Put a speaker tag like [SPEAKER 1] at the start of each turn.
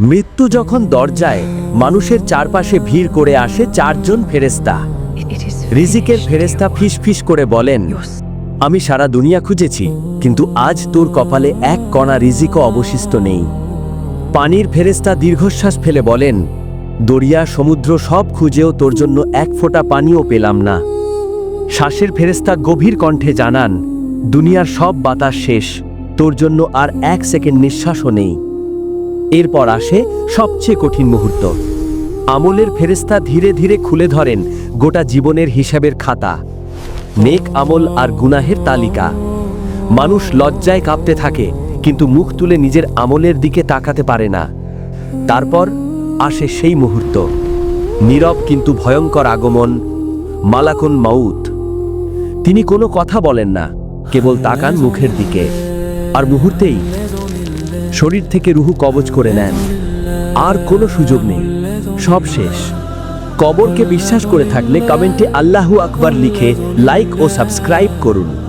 [SPEAKER 1] মৃত্যু যখন দরজায় মানুষের চারপাশে ভিড় করে আসে চারজন ফেরেস্তা রিজিকের ফেরেস্তা ফিস ফিস করে বলেন আমি সারা দুনিয়া খুঁজেছি কিন্তু আজ তোর কপালে এক কণা রিজিকও অবশিষ্ট নেই। পানির ফেরেস্তা দীর্ঘশ্বাস ফেলে বলেন দরিয়া সমুদ্র সব খুঁজেও তোর জন্য এক ফোঁটা পানিও পেলাম না। শ্বাসের ফেরেস্তা গভীর কণ্ঠে জানান দুনিয়ার সব বাতাস শেষ তোর জন্য আর এক সেকেন্ড নিঃশ্বাসও নেই। এরপর আসে সবচেয়ে কঠিন মুহূর্ত। আমলের ফেরেস্তা ধীরে ধীরে খুলে ধরেন গোটা জীবনের হিসাবের খাতা। নেক আমল আর গুনাহের তালিকা। মানুষ লজ্জায় কাঁপতে থাকে, কিন্তু মুখ তুলে নিজের আমলের দিকে তাকাতে পারে না। তারপর আসে সেই মুহূর্ত। নীরব কিন্তু ভয়ঙ্কর আগমন, মালাকুন মাউত। তিনি কোনো কথা বলেন না, কেবল তাকান মুখের দিকে। আর মুহূর্তেই শরীর থেকে রুহু কবজ করে নেন। আর কোনো সুযোগ নেই। সব শেষ। কবরকে বিশ্বাস করে থাকলে কমেন্টে আল্লাহু আকবার লিখে লাইক ও সাবস্ক্রাইব করুন।